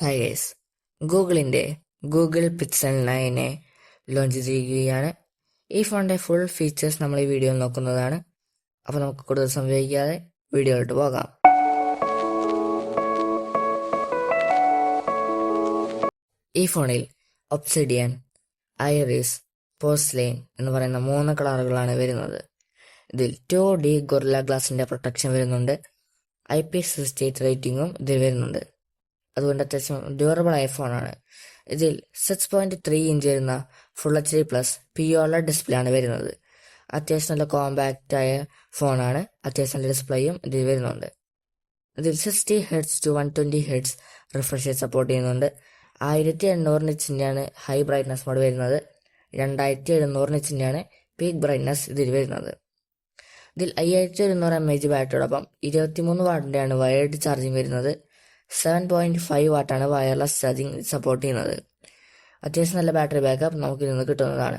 Hi guys ഗൂഗിളിന്റെ Google Pixel നയനെ launch ചെയ്യുകയാണ്. ഈ ഫോണിന്റെ ഫുൾ ഫീച്ചേഴ്സ് നമ്മൾ ഈ വീഡിയോയിൽ നോക്കുന്നതാണ്. അപ്പോൾ നമുക്ക് കൂടുതൽ സംഭവിക്കാതെ വീഡിയോയിലോട്ട് പോകാം. ഈ ഫോണിൽ ഒപ്സിഡിയൻ ഐറിസ് പോസ്ലൈൻ എന്ന് പറയുന്ന മൂന്ന് കളറുകളാണ് വരുന്നത്. ഇതിൽ ടു ഡി ഗൊറില്ല ഗ്ലാസിന്റെ പ്രൊട്ടക്ഷൻ വരുന്നുണ്ട്. ഐ പി സിക്സ്റ്റി എയ്റ്റ് റേറ്റിംഗും ഇതിൽ വരുന്നുണ്ട്. അതുകൊണ്ട് അത്യാവശ്യം ഡ്യൂറബിൾ ആയ ഫോണാണ് ഇതിൽ സിക്സ് പോയിന്റ് ത്രീ ഇഞ്ച് വരുന്ന full H D plus P OLED display ആണ് വരുന്നത്. അത്യാവശ്യം നല്ല കോമ്പാക്റ്റ് ആയ ഫോണാണ് അത്യാവശ്യം നല്ല ഡിസ്പ്ലേയും ഇതിൽ വരുന്നുണ്ട്. ഇതിൽ sixty hertz to one twenty hertz refresh support ചെയ്യുന്നുണ്ട്. ആയിരത്തി എണ്ണൂറിന് ചിഹ്നയാണ് ഹൈ ബ്രൈറ്റ്നസ് മോഡ് വരുന്നത്. രണ്ടായിരത്തി എഴുന്നൂറിന് ചിഹ്നയാണ് പീക്ക് ബ്രൈറ്റ്നസ് ഇതിൽ വരുന്നത്. ഇതിൽ അയ്യായിരത്തി ഒരുന്നൂറ് എം എച്ച് ബാറ്ററിയോടൊപ്പം ഇരുപത്തിമൂന്ന് വാട്ടിന്റെയാണ് വയർഡ് ചാർജിങ് വരുന്നത്. സെവൻ പോയിന്റ് ഫൈവ് വാട്ടാണ് വയർലെസ് ചാർജിങ് സപ്പോർട്ട് ചെയ്യുന്നത്. അത്യാവശ്യം നല്ല ബാറ്ററി ബാക്കപ്പ് നമുക്ക് ഇതിൽ നിന്ന് കിട്ടുന്നതാണ്.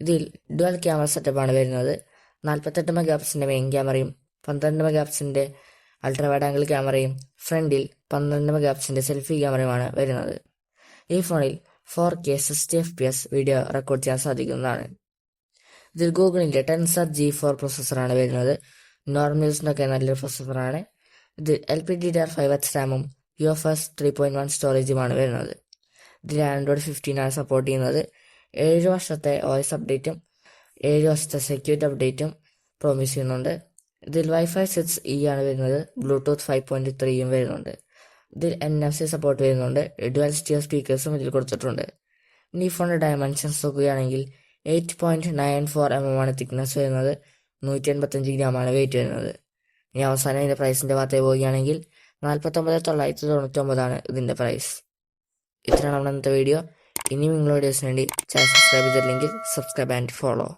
ഇതിൽ ഡുവൽ ക്യാമറ സെറ്റപ്പാണ് വരുന്നത്. നാൽപ്പത്തെട്ട് മെഗാ പിക്സലിന്റെ മെയിൻ ക്യാമറയും പന്ത്രണ്ട് മെഗാ പിക്സലിന്റെ അൾട്രാ വൈഡ് ആംഗിൾ ക്യാമറയും ഫ്രണ്ടിൽ പന്ത്രണ്ട് മെഗാ പിക്സലിന്റെ സെൽഫി ക്യാമറയുമാണ് വരുന്നത്. ഈ ഫോണിൽ four K sixty F P S video record ചെയ്യാൻ സാധിക്കുന്നതാണ്. ഇതിൽ ഗൂഗിളിന്റെ ടെൻസർ ജി ഫോർ പ്രൊസസ്സറാണ് വരുന്നത്. നോർമൽ യൂസിനൊക്കെ നല്ലൊരു പ്രൊസസ്സറാണ് ഇത് L P D R five H റാമും U F S three point one സ്റ്റോറേജുമാണ് വരുന്നത്. ഇതിൽ ആൻഡ്രോയിഡ് ഫിഫ്റ്റീൻ ആണ് സപ്പോർട്ട് ചെയ്യുന്നത്. ഏഴ് വർഷത്തെ ഓയസ് അപ്ഡേറ്റും ഏഴ് വർഷത്തെ സെക്യൂരിറ്റി അപ്ഡേറ്റും പ്രോമിസ് ചെയ്യുന്നുണ്ട്. ഇതിൽ വൈഫൈ സിക്സ് ഇ ആണ് വരുന്നത് ബ്ലൂടൂത്ത് ഫൈവ് പോയിന്റ് ത്രീയും വരുന്നുണ്ട്. ഇതിൽ എൻ എഫ് സി സപ്പോർട്ട് വരുന്നുണ്ട് ഡുവൽ സ്റ്റിയർ സ്പീക്കേഴ്സും ഇതിൽ കൊടുത്തിട്ടുണ്ട്. ഇനി ഫോണിന്റെ ഡയമെൻഷൻസ് നോക്കുകയാണെങ്കിൽ eight point nine four M M ആണ് തിക്നെസ് വരുന്നത് നൂറ്റി എൺപത്തഞ്ച് ആണ് വെയിറ്റ് വരുന്നത്. ഇനി അവസാനം ഇതിന്റെ പ്രൈസിന്റെ ഭാഗത്തേക്ക് പോവുകയാണെങ്കിൽ നാൽപ്പത്തൊമ്പത് തൊള്ളായിരത്തി തൊണ്ണൂറ്റൊമ്പതാണ് ഇതിന്റെ പ്രൈസ് ഇത്രയാണ് നമ്മുടെ ഇന്നത്തെ വീഡിയോ ഇനിയും നിങ്ങളുടെ വേണ്ടി ചാനൽ സബ്സ്ക്രൈബ് ചെയ്തില്ലെങ്കിൽ സബ്സ്ക്രൈബ് ആൻഡ് ഫോളോ